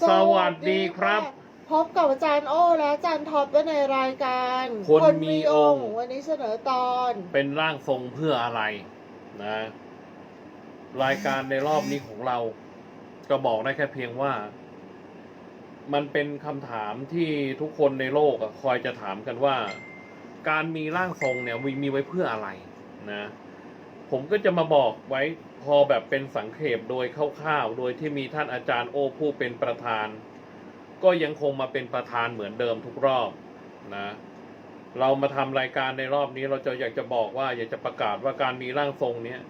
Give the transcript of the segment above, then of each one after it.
สวัสดีครับ พบกับอาจารย์โอ้และอาจารย์ท็อปในรายการคนมีองค์ วันนี้เสนอตอน เป็นร่างทรงเพื่ออะไรนะ รายการในรอบนี้ของเรา ก็บอกได้แค่เพียงว่า มันเป็นคำถามที่ทุกคนในโลกอะคอยจะถามกันว่า การมีร่างทรงเนี่ยมีมีไว้เพื่ออะไรนะ ผมก็จะมาบอกไว้ พอแบบเป็นสังเขปโดยคร่าวๆ โดยที่มีท่านอาจารย์โอผู้เป็นประธาน ก็ยังคงมาเป็นประธานเหมือนเดิมทุกรอบนะ เรามาทำรายการในรอบนี้เราจะอยากจะบอกว่า อยากจะประกาศว่าการมีร่างทรงเนี้ย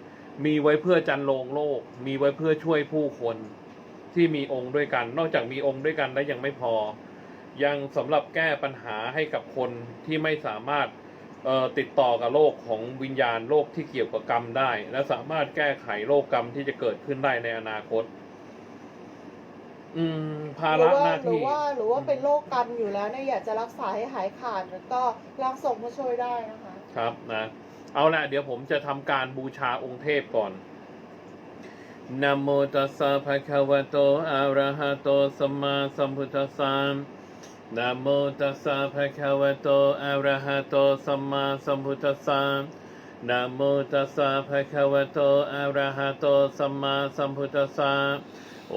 มีไว้เพื่อจันโลงโลก มีไว้เพื่อช่วยผู้คนที่มีองค์ด้วยกัน นอกจากมีองค์ด้วยกันแล้วยังไม่พอ ยังสำหรับแก้ปัญหาให้กับคนที่ไม่สามารถ ติดต่อกับโลกของวิญญาณโลกที่เกี่ยวกับกรรมได้ และสามารถแก้ไขโลกกรรมที่จะเกิดขึ้นได้ในอนาคต อืม ภาหรืระว่าหน้าหรือที่ว่าหรือว่าเป็นโรคกรรมอยู่แล้วเนี่ยอยากจะรักษาให้หายขาดแล้วก็ร่างทรงมาช่วยได้นะคะ ครับนะเอาละเดี๋ยวผมจะทำการบูชาองค์เทพก่อนนะโมตัสสะภะคะวะโตอะระหะโตสัมมาสัมพุทธัสสะ นะโมตัสสะภะคะวะโต อะระหะโต สัมมาสัมพุทธัสสะนะโมตัสสะภะคะวะโต อะระหะโต สัมมาสัมพุทธัสสะโอ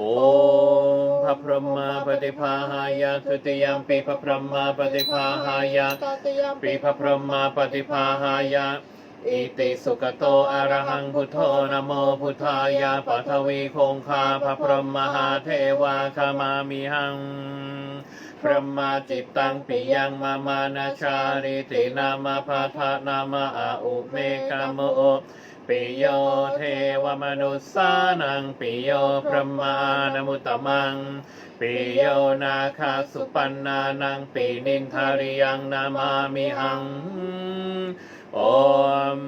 มพระพรหมาปฏิภาหายะทุติยมปีพระพรหมาปฏิภาหายะตติยมปีพระพรหมาปฏิภาหายะอิติสุกโตอะระหังพุทโธนโมพุทธายะปัทวีคงคาพระพรหมมหาเทวาคามามิหัง พระมาจิตตังปิยังมามานาชาริตินามาพาทานามาอาอุเมกามโมปิโยเทวมนุสานังปิโยพระมานมุตตมังปิโยนาคาสุปันนานังปินินทาริยังนามามิหัง โอม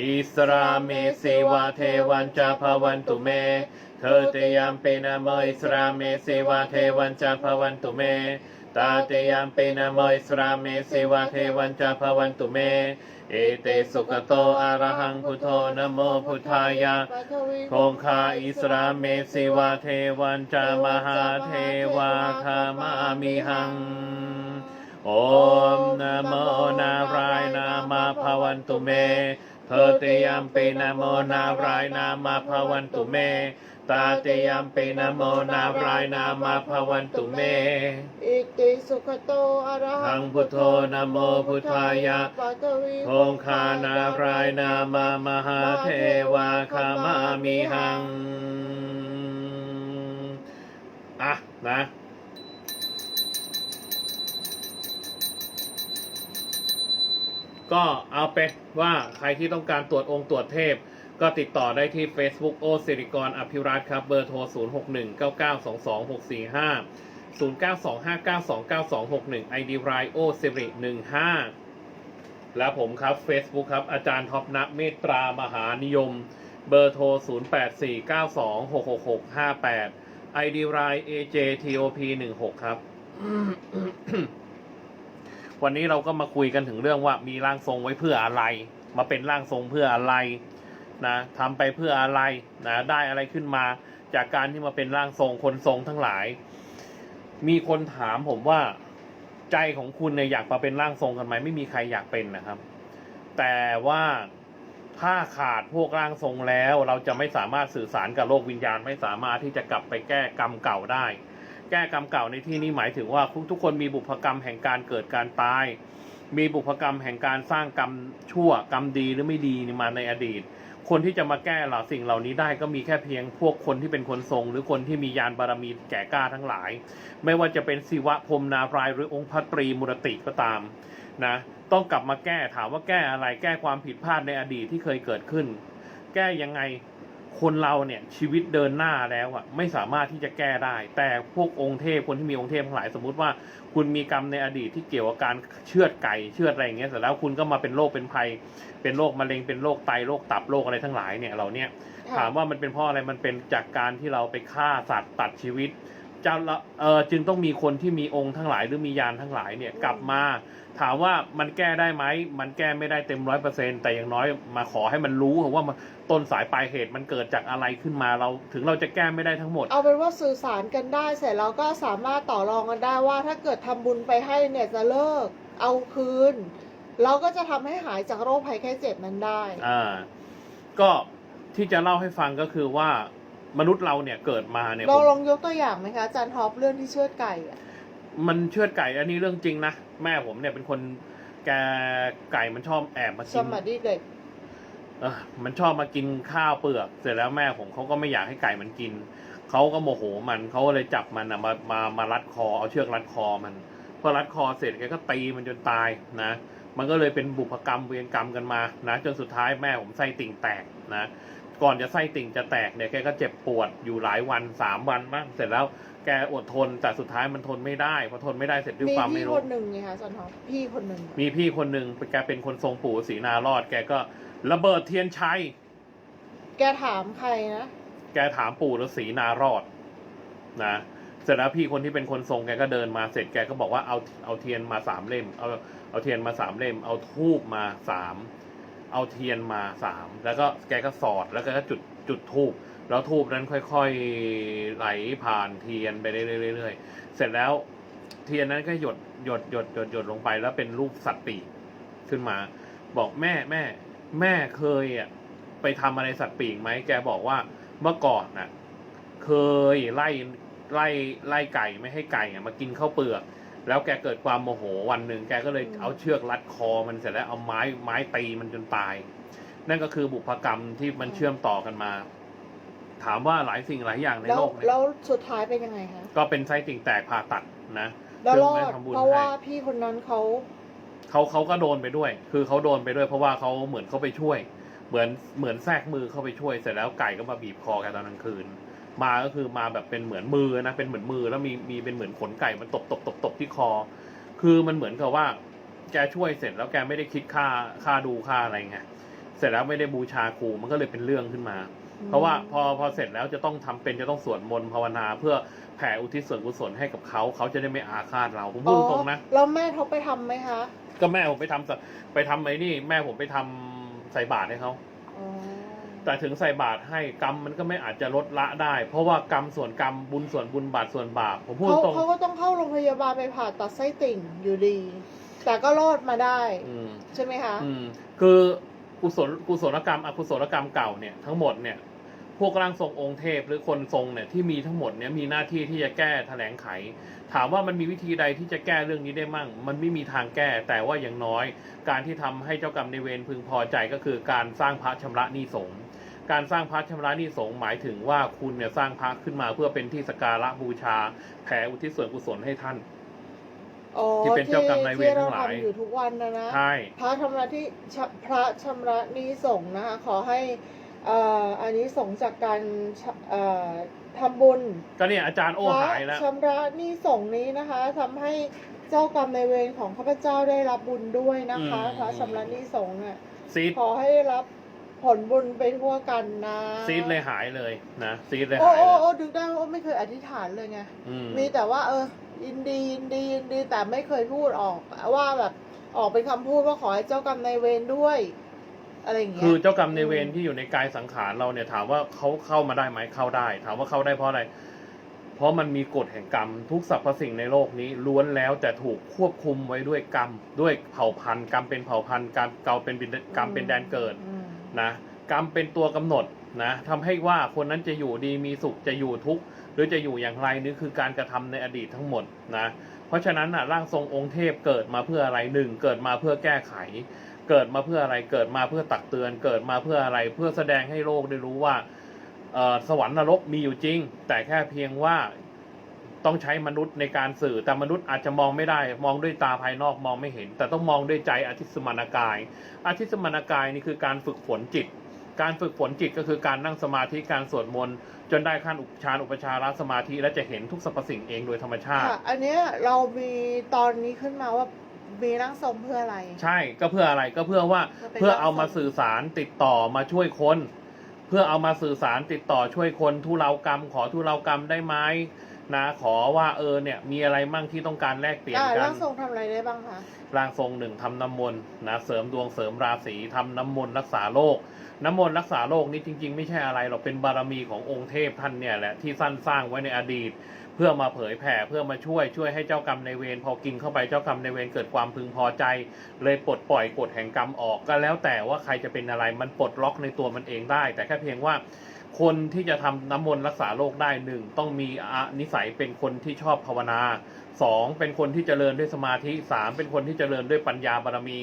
อิสราเมสิวาเทวันจาภวันตุเมเธอเตยามเปนะโมอิสราเมสิวาเทวันจาภวันตุเมตาเตยามเปนะโมอิสราเมสิวาเทวันจาภวันตุเม เอเตสุขโตอะระหังพุทโธนโมพุทธายะคงคาอิสราเมสิวาเทวันจามหาเทวาคามามิหังโอมนโมนารายนามาภวันตุเม เธอเตยามเปนะโมนารายนามาภวันตุเม ตาเตยามเปนะโมนารายนามาภวันตุเม อิติสุขโตอะระหัหังงพุทโธนะโมพุทธายะปัทวีคงคานารายนามามหาเทวาคามามิหัง อะนะ ก็เอาไปว่าใครที่ต้องการตรวจองค์ตรวจเทพ ก็ติดต่อได้ที่ Facebook โอสิริกรอภิรัตครับ เบอร์โทร 0 6 1 9 9 2 2 6 4 5 0 9 2 5 9 2 9 2 6 1 ID r i o สิริ15 และผมครับ Facebook ครับ อาจารย์ท็อปนะเมตรามหานิยม เบอร์โทร 0 8 4 9 2 6 6 6 5 8 ID r i AJTOP 16ครับ วันนี้เราก็มาคุยกันถึงเรื่องว่ามีร่างทรงไว้เพื่ออะไร มาเป็นร่างทรงเพื่ออะไรนะทำไปเพื่ออะไรนะได้อะไรขึ้นมา จากการที่มาเป็นร่างทรงคนทรงทั้งหลาย มีคนถามผมว่าใจของคุณเนี่ยอยากมาเป็นร่างทรงกันไหมไม่มีใครอยากเป็นนะครับ แต่ว่าถ้าขาดพวกร่างทรงแล้ว เราจะไม่สามารถสื่อสารกับโลกวิญญาณ ไม่สามารถที่จะกลับไปแก้กรรมเก่าได้ แก้กรรมเก่าในที่นี้หมายถึงว่าทุกคนมีบุพกรรมแห่งการเกิดการตาย มีบุพกรรมแห่งการสร้างกรรมชั่วกรรมดีหรือไม่ดีมาในอดีต คนที่จะมาแก้เหล่าสิ่งเหล่านี้ได้ก็มีแค่เพียงพวกคนที่เป็นคนทรง หรือคนที่มียานบารมีแก่กล้าทั้งหลาย ไม่ว่าจะเป็นศิวะพรมนารายหรือองค์พระตรีมุรติก็ตามนะต้องกลับมาแก้ถามว่าแก้อะไรแก้ความผิดพลาดในอดีตที่เคยเกิดขึ้น แก้ยังไง คนเราเนี่ยชีวิตเดินหน้าแล้วอะไม่สามารถที่จะแก้ได้ แต่พวกองค์เทพคนที่มีองค์เทพทั้งหลายสมมุติว่า คุณมีกรรมในอดีตที่เกี่ยวกับการเชือดไก่เชือดอะไรอย่างเงี้ยเสร็จแล้วคุณก็มาเป็นโรคเป็นภัย เป็นโรคมะเร็งเป็นโรคไตโรคตับโรคอะไรทั้งหลายเนี่ยเราเนี่ยถามว่ามันเป็นเพราะอะไรมันเป็นจากการที่เราไปฆ่าสัตว์ตัดชีวิตจะละเออจึงต้องมีคนที่มีองค์ทั้งหลายหรือมียานทั้งหลายเนี่ยอืมกลับมา ถามว่ามันแก้ได้ไหม มันแก้ไม่ได้เต็มร้อยเปอร์เซ็นแต่อย่างน้อยมาขอให้มันรู้ว่ามันต้นสายปลายเหตุมันเกิดจากอะไรขึ้นมาเรา ถึงเราจะแก้ไม่ได้ทั้งหมด เอาเป็นว่าสื่อสารกันได้เสร็จแล้วก็สามารถต่อรองกันได้ว่าถ้าเกิดทำบุญไปให้เนี่ยจะเลิก เอาคืน เราก็จะทำให้หายจากโรคภัยแค่เจ็บนั้นได้ อ่า ก็ที่จะเล่าให้ฟังก็คือว่ามนุษย์เราเนี่ยเกิดมาเนี่ยเราผมลองยกตัวอย่างไหมคะอาจารย์ท็อปเรื่องที่เชือดไก่อะ มันเชือดไก่อันนี้เรื่องจริงนะ แม่ผมเนี่ยเป็นคนแกไก่มันชอบแอบมาสกินมัยเด็กเออมันชอบมากินข้าวเปลือก เสร็จแล้วแม่ผมเขาก็ไม่อยากให้ไก่มันกิน เขาก็โมโหมันเขาก็เลยจับมันนะมามามารัดคอเอาเชือกรัดคอมันพอรัดคอเสร็จแกก็ตีมันจนตายนะ มันก็เลยเป็นบุพกรรมเวรกรรมกันมานะ จนสุดท้ายแม่ผมไส้ติ่งแตกนะ ก่อนจะไส้ติ่งจะแตกเนี่ยแกก็เจ็บปวดอยู่หลายวันสามวันบ้างเสร็จแล้วแกอดทนแต่สุดท้ายมันทนไม่ได้พอทนไม่ได้เสร็จด้วยมีความพี่ไม่ครู้นหนึ่งไงคะอาจารย์ท็อปพี่คนหนึ่งอะมีพี่คนหนึ่งแกเป็นคนทรงปู่ศรีนารอด แกก็ระเบิดเทียนชัย แกถามใครนะแกถามปู่ฤาษีนารอดนะเสร็จแล้วพี่คนที่เป็นคนทรงแกก็เดินมาเสร็จแกก็บอกว่าเอาเอาเทียนมาสามเล่มเอาเอาเทียนมาสามเล่ม เอาทูบมาสาม เอาเทียนมาสามแล้วก็แกก็สอดแล้วก็จุดจุดทูบแล้วทูบนั้นค่อยๆไหลผ่านเทียนไปเรื่อยๆเสร็จแล้วเทียนนั้นก็หยดหยดหยดหยดหยดลงไป แล้วเป็นรูปสัตว์ปีกขึ้นมา บอกแม่แม่ แม่เคยอะไปทำอะไรสัตว์ปีกไหมแกบอกว่าเมื่อก่อนน่ะ เคยไล่ไล่ไล่ไก่ไม่ให้ไก่อะมากินข้าวเปลือก แล้วแกเกิดความโมโหวันหนึ่งแกก็เลยอืมเอาเชือกรัดคอมันเสร็จแล้วเอาไม้ไม้ตีมันจนตาย นั่นก็คือบุพกรรมที่มันเชื่อมต่อกันมา ถามว่าหลายสิ่งหลายอย่างในแล้วโลกเนี่ยแล้วสุดท้ายเป็นยังไงคะก็เป็นไส้ติ่งแตกผ่าตัดนะแล้วรอซึ่งดได้ทำบุญเพราะว่าให้พี่คนนั้นเขา เขาเขาก็โดนไปด้วย คือเขาโดนไปด้วยเพราะว่าเขาเหมือนเขาไปช่วย เหมือนเหมือนแทรกมือเข้าไปช่วยเสร็จแล้วไก่ก็มาบีบคอแกตอนกลางคืน มาก็คือมาแบบเป็นเหมือนมือนะเป็นเหมือนมือแล้วมีมีเป็นเหมือนขนไก่มันตบตบตบตบที่คอ คือมันเหมือนกับว่า แกช่วยเสร็จแล้วแกไม่ได้คิดค่าค่าดูค่าอะไรไงเสร็จแล้วไม่ได้บูชาครูมันก็เลยเป็นเรื่องขึ้นมา เพราะว่าพอพอเสร็จแล้วจะต้องทำเป็นจะต้องสวดมนต์ภาวนา เพื่อแผ่อุทิศส่วนกุศลให้กับเขาเขาจะได้ไม่อาฆาตเราผมพูดตรงๆนะอ๋อแล้วแม่เขาไปทำไหมคะ ก็แม่ผมไปทำสไปทำไอ้นี่ แม่ผมไปทำใส่บาตรให้เขาอ๋อ แต่ถึงใส่บาตรให้กรรมมันก็ไม่อาจจะลดละได้ เพราะว่ากรรมส่วนกรรมบุญส่วนบุญบาปส่วนบาปผมพูดเขาตรงเขาก็ต้องเข้าโรงพยาบาลไปผ่าตัดไส้ติ่งอยู่ดี แต่ก็รอดมาได้ อืมใช่ไหมคะ อืมคือกุศลกุศลกรรมอกุศลกรรมเก่าเนี่ยทั้งหมดเนี่ยพวกร่างทรงองค์เทพหรือคนทรงเนี่ยที่มีทั้งหมดเนี่ยมีหน้าที่ที่จะแก้แถลงไข ถามว่ามันมีวิธีใดที่จะแก้เรื่องนี้ได้มั่ง มันไม่มีทางแก้ แต่ว่าอย่างน้อย การที่ทำให้เจ้ากรรมในายเวรพึงพอใจก็คือการสร้างพระชำระหนี้สงฆ์ การสร้างพระชำระหนี้สงฆ์หมายถึงว่าคุณเนี่ยสร้างพระขึ้นมาเพื่อเป็นที่สกการะบูชาแผ่อุทิศส่วนกุศลให้ท่าน อ๋อที่เป็นเจ้ากรรมนายเวรที่ทั้งหลายทำอยู่ทุกวันนะนะใช่ พระชำระที่ชะพระชำระนี้สงฆ์นะคะขอให้เอ่ออันนี้สงส์จากการชะเอ่อทำบุญ ก็เนี่ยอาจารย์โอ้พระหายแล้ว ชำระหนี้สงฆ์นี้นะคะทำให้เจ้ากรรมในายเวรของข้าพเจ้าได้รับบุญด้วยนะคะ อืม พระชำระหนี้สงฆ์น่ะซีดขอให้ได้รับ ผลบุญไปทั่วกันนะซีดเลยหายเลยนะซีดเลยโอ้หายโอ้เลยโอ้ดึกได้ว่าไม่เคยอธิษฐานเลยไง อืม มีแต่ว่า เออยินดียินดียินดีแต่ไม่เคยพูดออกว่าแบบออกเป็นคำพูดว่าขอให้เจ้ากรรมนายเวรด้วย อะไรอย่างเงี้ย คือเจ้ากรรมในายเวรที่อยู่ในกายสังขารเราเนี่ยถามว่าเขาเข้ามาได้ไหมเข้าได้ ถามว่าเข้าได้เพราะอะไร เพราะมันมีกฎแห่งกรรม ทุกสรรพสิ่งในโลกนี้ล้วนแล้วแต่ถูกควบคุมไว้ด้วยกรรม ด้วยเผ่าพันธุ์กรรมเป็นเผ่าพันธุ์กรรมเก่าเป็นบิดกรรมเป็นแดนเกิด อืม นะกรรมเป็นตัวกำหนดนะทำให้ว่าคนนั้นจะอยู่ดีมีสุขจะอยู่ทุกข์หรือจะอยู่อย่างไรนี่คือการกระทำในอดีตทั้งหมดนะเพราะฉะนั้นนะร่างทรงองค์เทพเกิดมาเพื่ออะไรหนึ่งเกิดมาเพื่อแก้ไข เกิดมาเพื่ออะไรเกิดมาเพื่อตักเตือน เกิดมาเพื่ออะไรเพื่อแสดงให้โลกได้รู้ว่าสวรรค์นรกมีอยู่จริง แต่แค่เพียงว่า ต้องใช้มนุษย์ในการสื่อแต่มนุษย์อาจจะมองไม่ได้ มองด้วยตาภายนอกมองไม่เห็น แต่ต้องมองด้วยใจอธิสมานากายอธิสมานากายนี่คือการฝึกฝนจิต การฝึกฝนจิตก็คือการนั่งสมาธิการสวดมนต์จนได้ขั้นอุปชฌานอุปชฌาระสมาธิและจะเห็นทุกสรรพสิ่งเองโดยธรรมชาติค่ะอันเนี้ยเรามีตอนนี้ขึ้นมาว่ามีร่างทรงเพื่ออะไร ใช่ก็เพื่ออะไรก็เพื่อว่าก็เป็นเพื่อเอามาร่างทรงสื่อสารติดต่อมาช่วยคนเพื่อเอามาสื่อสารติดต่อช่วยคนทุเลากรรม ขอทุเลากรรมได้ไหม นะขอว่าเออเนี่ยมีอะไรมั่งที่ต้องการแลกเปลี่ยนอ่ากัร่านงทรงทำอะไรได้บ้างคะร่างทรงหนึ่งทำน้ำมนต์นะเสริมดวงเสริมราศีทำน้ำมนต์รักษาโรคน้ำมนต์รักษาโรคนี้จริง ๆ ไม่ใช่อะไรหรอกเป็นบารมีขององค์เทพท่านเนี่ยแหละที่สั้นสร้างไว้ในอดีต เพื่อมาเผยแผ่เพื่อมาช่วยช่วยให้เจ้ากรรมในายเวรพอกินเข้าไปเจ้ากรรมในายเวรเกิดความพึงพอใจ เลยปลดปล่อยกฎแห่งกรรมออกก็แล้วแต่ว่าใครจะเป็นอะไรมันปลดล็อกในตัวมันเองได้ แต่แค่เพียงว่า คนที่จะทำน้ำมนต์รักษาโรคได้หนึ่งต้องมีอนิสัยเป็นคนที่ชอบภาวนาสองเป็นคนที่เจริญด้วยสมาธิสามเป็นคนที่เจริญด้วยปัญญาบารมี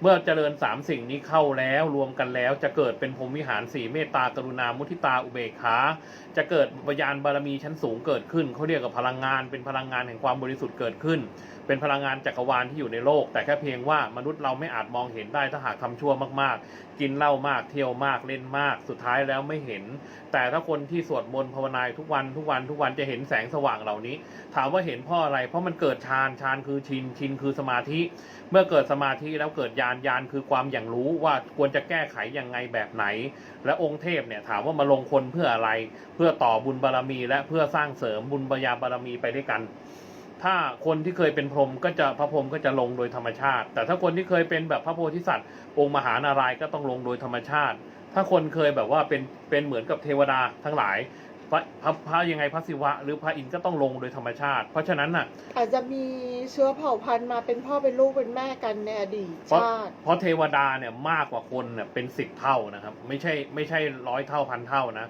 เมื่อเจริญสามสิ่งนี้เข้าแล้วรวมกันแล้วจะเกิดเป็นพรหมวิหารสี่เมตตากรุณามุทิตาอุเบกขาจะเกิดวิญญาณบารมีชั้นสูงเกิดขึ้นเขาเรียกกับพลังงานเป็นพลังงานแห่งความบริสุทธิ์เกิดขึ้นเป็นพลังงานจักรวาลที่อยู่ในโลก แต่แค่เพียงว่ามนุษย์เราไม่อาจมองเห็นได้ถ้าหากทำชั่วมากๆ กินเหล้ามากเที่ยวมากเล่นมาก สุดท้ายแล้วไม่เห็น แต่ถ้าคนที่สวดมนต์ภาวนาทุกวันทุกวันทุกวันจะเห็นแสงสว่างเหล่านี้ ถามว่าเห็นเพราะอะไร เพราะมันเกิดฌานฌานคือชินชินคือสมาธิ เมื่อเกิดสมาธิแล้วเกิดญาณญาณคือความอย่างรู้ว่าควรจะแก้ไขยังไงแบบไหน และองค์เทพเนี่ยถามว่ามาลงคนเพื่ออะไร เพื่อต่อบุญบารมี และเพื่อสร้างเสริมบุญบารยาบารมีไปด้วยกัน ถ้าคนที่เคยเป็นพรหมก็จะพระพรหมก็จะลงโดยธรรมชาติ แต่ถ้าคนที่เคยเป็นแบบพระโพธิสัตว์ องค์มหานารายณ์ก็ต้องลงโดยธรรมชาติ ถ้าคนเคยแบบว่าเป็นเป็นเหมือนกับเทวดาทั้งหลายพระพระพระยังไงพระศิวะ หรือพระอินทร์ก็ต้องลงโดยธรรมชาติ เพราะฉะนั้นน่ะ อาจจะมีเชื้อเผ่าพันธุ์มาเป็นพ่อเป็นลูกเป็นแม่กันในอดีตเพราะชาติ เพราะเทวดาเนี่ยมากกว่าคนเนี่ยเป็นสิบเท่านะครับ ไม่ใช่ไม่ใช่ร้อยเท่าพันเท่านะ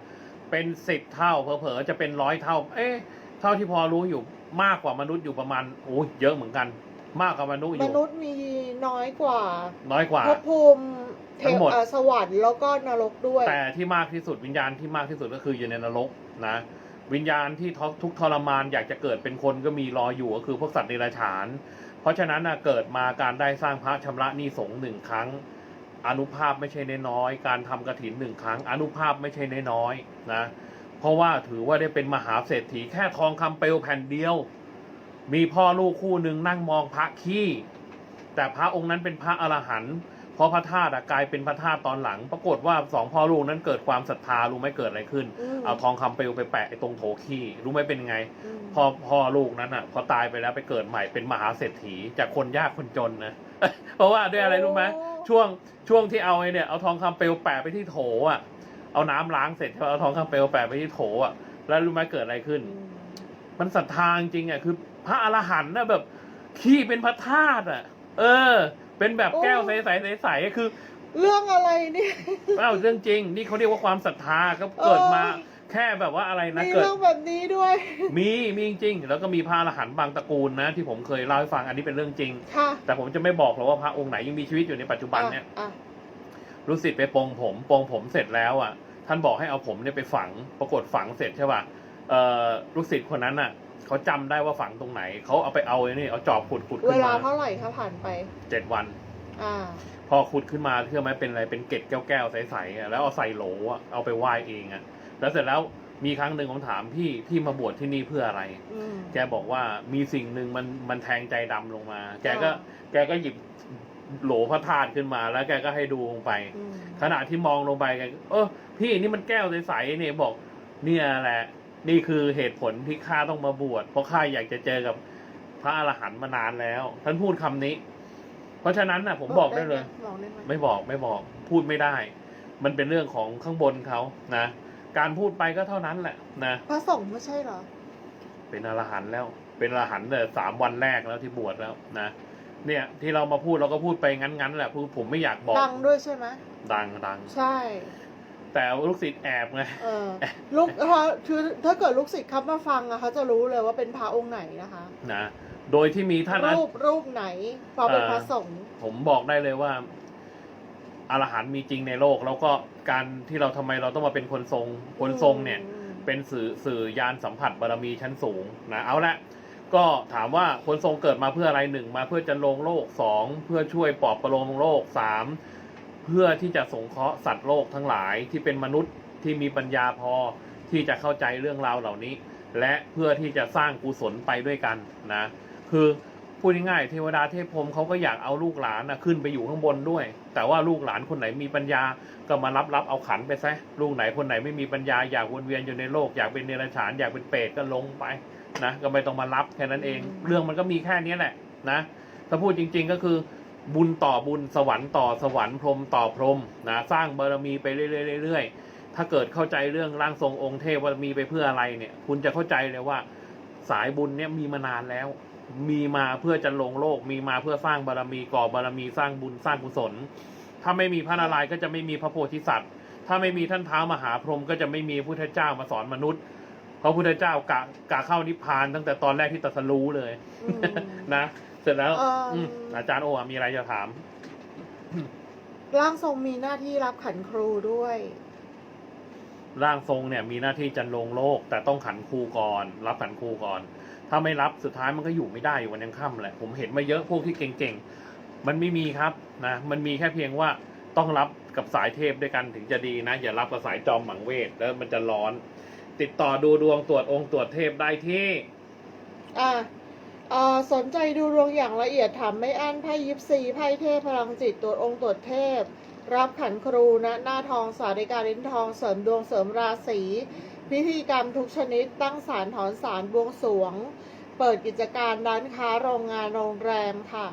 เป็นสิบเท่าเผลอๆจะเป็นร้อยเท่า เอ๊ะ เท่าที่พอรู้อยู่มากกว่ามนุษย์อยู่ประมาณโอ้ยเยอะเหมือนกัน มากกว่ามนุษย์อมยู่นุษย์มีน้อยกว่าน้อยกว่า ภพภูมิเททั้พงหมดเอ่อสวรรค์แล้วก็นรกด้วย แต่ที่มากที่สุดวิญญาณที่มากที่สุดก็คืออยู่ในนรกนะวิญญาณที่ทุกข์ทรมานอยากจะเกิดเป็นคนก็มีรออยู่ก็คือพวกสัตว์เดรัจฉาน เพราะฉะนั้นนะเกิดมาการได้สร้างพระชำระหนี้สงฆ์หนึ่งครั้ง อนุภาพไม่ใช่น้อยๆการทำกระถินหนึ่งครั้ง อนุภาพไม่ใช่น้อยๆนะ เพราะว่าถือว่าได้เป็นมหาเศรษฐีแค่ทองคำเปลวแผ่นเดียว มีพ่อลูกคู่หนึ่งนั่งมองพระขี้ แต่พระองค์นั้นเป็นพระอรหันต์เพราะพระธาตุอะกลายเป็นพระธาตุตอนหลัง ปรากฏว่าสองพ่อลูกนั้นเกิดความศรัทธารู้ไหมเกิดอะไรขึ้น อืม เอาทองคำเปลวไปแปะไอ้ตรงโถขี้รู้ไหมเป็นไง อืมพอพ่อลูกนั้นอะ พอตายไปแล้วไปเกิดใหม่เป็นมหาเศรษฐีจากคนยากคนจนนะ เพราะว่าด้วยอะไรรู้ไหมโอ้ช่วงช่วงที่เอาไอ้เนี่ยเอาทองคำเปลวแปะไปที่โถอะ เอาน้ำล้างเสร็จใช่ไหมเอาทองคำเปลวแปะไปที่โถอะ แล้วรู้ไหมเกิดอะไรขึ้นอืมมันศรัทธาจริงๆอะคือพระอรหันต์นะแบบ ขี้เป็นพระธาตุอะ เออ เป็นแบบแก้วใสๆใสๆคือ เรื่องอะไรเนี่ย เอ้าเรื่องจริง นี่เขาเรียกว่าความศรัทธาก็เกิดมาเออ แค่แบบว่าอะไรนะมีเกิด เรื่องแบบนี้ด้วย มีมีจริงๆแล้วก็มีพระอรหันต์บางตระกูลนะ ที่ผมเคยเล่าให้ฟังอันนี้เป็นเรื่องจริง ค่ะแต่ผมจะไม่บอกหรอกว่าพระองค์ไหนยังมีชีวิตอยู่ในปัจจุบันเนี่ย อะ รู้สิทธิ์ไปปรงผมปรงผมเสร็จแล้วอะ ท่านบอกให้เอาผมเนี่ยไปฝัง ปรากฏฝังเสร็จใช่ป่ะเอ่อลูกศิษย์คนนั้นอะเขาจำได้ว่าฝังตรงไหน เขาเอาไปเอาไอ้นี่เอาจอบขุดขุดเวขึ้นลามาเท่าไหร่คะผ่านไปเจ็ดวันอ่าพอขุดขึ้นมาเชื่อไหมเป็นอะไรเป็นเกล็ดแก้วๆใสๆอะแล้วเอาใส่โหลอะเอาไปไหว้เองอะ แล้วเสร็จแล้วมีครั้งหนึ่งผมถามพี่พี่มาบวชที่นี่เพื่ออะไรอืมแกบอกว่ามีสิ่งหนึ่งมันมันแทงใจดำลงมา แกก็อ่าแกก็หยิบ โหลพระธาตุขึ้นมาแล้วแกก็ให้ดูลงไปอืมขณะที่มองลงไปแกก็เออพี่นี่มันแก้วใสๆเนี่ยบอก เนี่ยแหละ นี่คือเหตุผลที่ข้าต้องมาบวชเพราะข้าอยากจะเจอกับพระอรหันต์มานานแล้ว ท่านพูดคำนี้ เพราะฉะนั้นน่ะ ผมบอกได้เลยบอกได้ไหมไม่บอกไม่บอก พูดไม่ได้ มันเป็นเรื่องของข้างบนเขานะการพูดไปก็เท่านั้นแหละนะพระสงฆ์ไม่ใช่เหรอ เป็นอรหันต์แล้ว เป็นอรหันต์แต่สามวันแรกแล้วที่บวชแล้วนะ เนี่ย ที่เรามาพูดเราก็พูดไปงั้นๆแหละพูดผมไม่อยากบอกดังด้วยใช่ไหมดังดังใช่ แต่ลูกศิษย์แอบไงเออลูกถ้าคือถ้าเกิดลูกศิษย์เขามาฟังอะเขาจะรู้เลยว่าเป็นพระองค์ไหนนะคะนะโดยที่มีท่านอารูปรูปไหนพอเป็นเอ่อพระสงฆ์ผมบอกได้เลยว่าอรหันต์มีจริงในโลก แล้วก็การที่เราทำไมเราต้องมาเป็นคนทรงคนทรงเนี่ยอืมเป็นสื่อสื่อยานสัมผัสบารมีชั้นสูงนะเอาละ ก็ถามว่าคนทรงเกิดมาเพื่ออะไรหนึ่งมาเพื่อจะลงโลกสองเพื่อช่วยปลอบประโลมโลกสามเพื่อที่จะสงเคราะห์สัตว์โลกทั้งหลายที่เป็นมนุษย์ที่มีปัญญาพอที่จะเข้าใจเรื่องราวเหล่านี้ และเพื่อที่จะสร้างกุศลไปด้วยกันนะคือพูดง่ายๆเทวดาเทพพรหมเขาก็อยากเอาลูกหลานนะขึ้นไปอยู่ข้างบนด้วย แต่ว่าลูกหลานคนไหนมีปัญญาก็มารับรับเอาขันไปซะลูกไหนคนไหนไม่มีปัญญาอยากวนเวียนอยู่ในโลก อยากเป็นเนรชานอยากเป็นเปรตก็ลงไป นะก็ไม่ต้องมารับแค่นั้นเอง เรื่องมันก็มีแค่นี้แหละนะถ้าพูดจริง ๆก็คือ บุญต่อบุญสวรรค์ต่อสวรรค์พรหมต่อพรหมนะสร้างบารมีไปเรื่อยๆถ้าเกิดเข้าใจเรื่องร่างทรงองค์เทพว่ามีไปเพื่ออะไรเนี่ย คุณจะเข้าใจเลยว่าสายบุญเนี่ยมีมานานแล้ว มีมาเพื่อจะลงโลก มีมาเพื่อสร้างบารมีก่อบารมีสร้างบุญสร้างกุศล ถ้าไม่มีพระนารายณ์ก็จะไม่มีพระโพธิสัตว์ ถ้าไม่มีท่านเท้ามหาพรหมก็จะไม่มีพุทธเจ้ามาสอนมนุษย์ พราะพุทธเจ้ากะกะเข้านิพพานตั้งแต่ตอนแรกที่ตรัสรู้เลยอืมนะ เสร็จแล้วเอิ่ม มอาจารย์โออะมีอะไรจะถาม ร่างทรงมีหน้าที่รับขันครูด้วย ร่างทรงเนี่ยมีหน้าที่จะลงโลก แต่ต้องขันครูก่อน รับขันครูก่อน ถ้าไม่รับสุดท้ายมันก็อยู่ไม่ได้อยู่วันยังค่ำแหละ ผมเห็นมาเยอะพวกที่เก่งๆ มันไม่มีครับนะมันมีแค่เพียงว่าต้องรับกับสายเทพด้วยกันถึงจะดีนะ อย่ารับกับสายจอมหมังเวทแล้วมันจะร้อน ติดต่อดูดวงตรวจองค์ตรวจเทพได้ที่ อ่าเอ่อสนใจดูดวงอย่างละเอียดถามไม่อั้นไพ่ยิปซีไพ่เทพพลังจิตตรวจองค์ตรวจเทพ รับขันครูนะหน้าทองสาริกาลิ้นทองเสริมดวงเสริมราศีพิธีกรรมทุกชนิดตั้งศาลถอนศาลบวงสรวง เปิดกิจการร้านค้าโรงงานโรงแรมค่ะ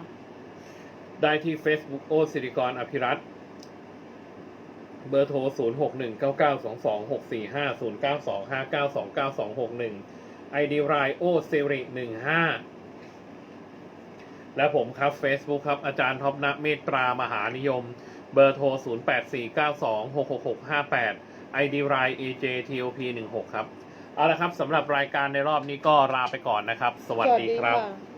ได้ที่ Facebook โอสิริกรอภิรัตน์ เบอร์โทร 0 6 1 9 9 2 2 6 4 5 0 9 2 5 9 2 9 2 6 1 ID รายโอสิริ15 และผมครับ Facebook ครับ อาจารย์ท็อปนะเมตตามหานิยม เบอร์โทร 0 8 4 9 2 6 6 6 5 8 ID ราย AJTOP 16ครับ เอาละครับสำหรับรายการในรอบนี้ก็ลาไปก่อนนะครับ สวัสดีครับ